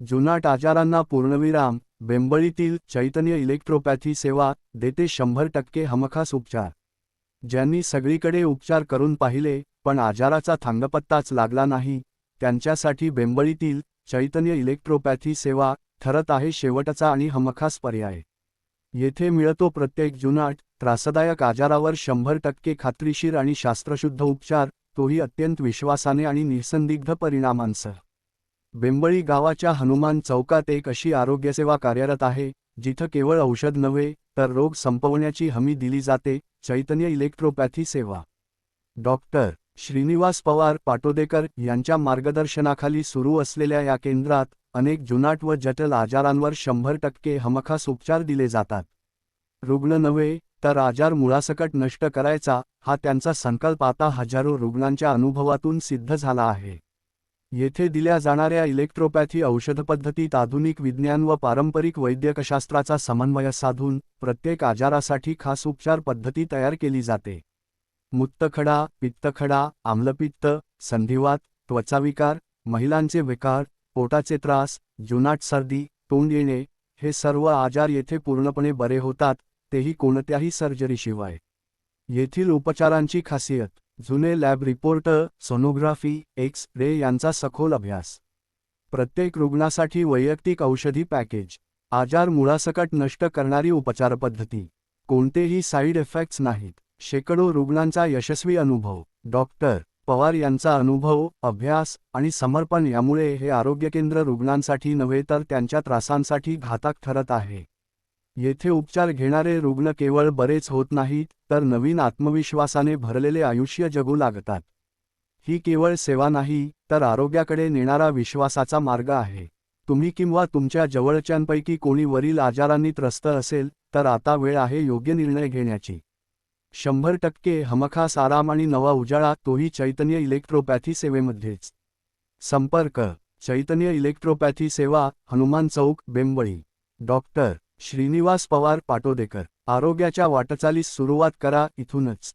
जुनाट आजारांना पूर्णविराम बेंबळीतील चैतन्य इलेक्ट्रोपॅथी सेवा देते शंभर टक्के हमखास उपचार. ज्यांनी सगळीकडे उपचार करून पाहिले पण आजाराचा थांगपत्ताच लागला नाही त्यांच्यासाठी बेंबळीतील चैतन्य इलेक्ट्रोपॅथी सेवा ठरत आहे शेवटचा आणि हमखास पर्याय. येथे मिळतो प्रत्येक जुनाट त्रासदायक आजारावर शंभर टक्के खात्रीशीर आणि शास्त्रशुद्ध उपचार तोही अत्यंत विश्वासाने आणि निसंदिग्ध परिणामांसह. बेंबळी गावाच्या हनुमान चौकात एक अशी आरोग्यसेवा कार्यरत आहे जिथं केवळ औषध नव्हे तर रोग संपवण्याची हमी दिली जाते चैतन्य इलेक्ट्रोपॅथी सेवा. डॉक्टर श्रीनिवास पवार पाटोदेकर यांच्या मार्गदर्शनाखाली सुरू असलेल्या या केंद्रात अनेक जुनाट व जटल आजारांवर शंभर टक्के हमखास उपचार दिले जातात. रुग्ण नव्हे तर आजार मुळासकट नष्ट करायचा हा त्यांचा संकल्प. आता हजारो रुग्णांच्या अनुभवातून सिद्ध झाला आहे. येथे दिल्या जाणाऱ्या इलेक्ट्रोपॅथी औषधपद्धतीत आधुनिक विज्ञान व पारंपरिक वैद्यकशास्त्राचा समन्वय साधून प्रत्येक आजारासाठी खास उपचार पद्धती तयार केली जाते. मुत्तखडा पित्तखडा आम्लपित्त संधिवात त्वचाविकार महिलांचे विकार पोटाचे त्रास जुनाट सर्दी तोंड येणे हे सर्व आजार येथे पूर्णपणे बरे होतात तेही कोणत्याही सर्जरीशिवाय. येथील उपचारांची खासियत जुने lab report sonography X ray यांचा सखोल अभ्यास. प्रत्येक रुग्णासाठी वैयक्तिक औषधी पॅकेज. आजार मुळासकट नष्ट करणारी उपचारपद्धती कोणतेही साईड इफेक्ट्स नाहीत. शेकडो रुग्णांचा यशस्वी अनुभव. डॉक्टर पवार यांचा अनुभव अभ्यास आणि समर्पण यामुळे हे आरोग्य केंद्र रुग्णांसाठी नव्हे तर त्यांच्या त्रासांसाठी घातक ठरत आहे. येथे उपचार घेणारे रुग्ण केवळ बरेच होत नाहीत तर नवीन आत्मविश्वासाने भरलेले आयुष्य जगू लागतात. ही केवळ सेवा नाही तर आरोग्याकडे नेणारा विश्वासाचा मार्ग आहे. तुम्ही किंवा तुमच्या जवळच्यांपैकी कोणी वरील आजारांनी त्रस्त असेल तर आता वेळ आहे योग्य निर्णय घेण्याची. शंभर टक्के हमखास आराम आणि नवा उजाळा तोही चैतन्य इलेक्ट्रोपॅथी सेवेमध्येच. संपर्क. चैतन्य इलेक्ट्रोपॅथी सेवा हनुमान चौक बेंबळी. डॉक्टर. श्रीनिवास पवार पाटोदेकर. आरोग्याच्या वाटचालीस सुरुवात करा इथूनच.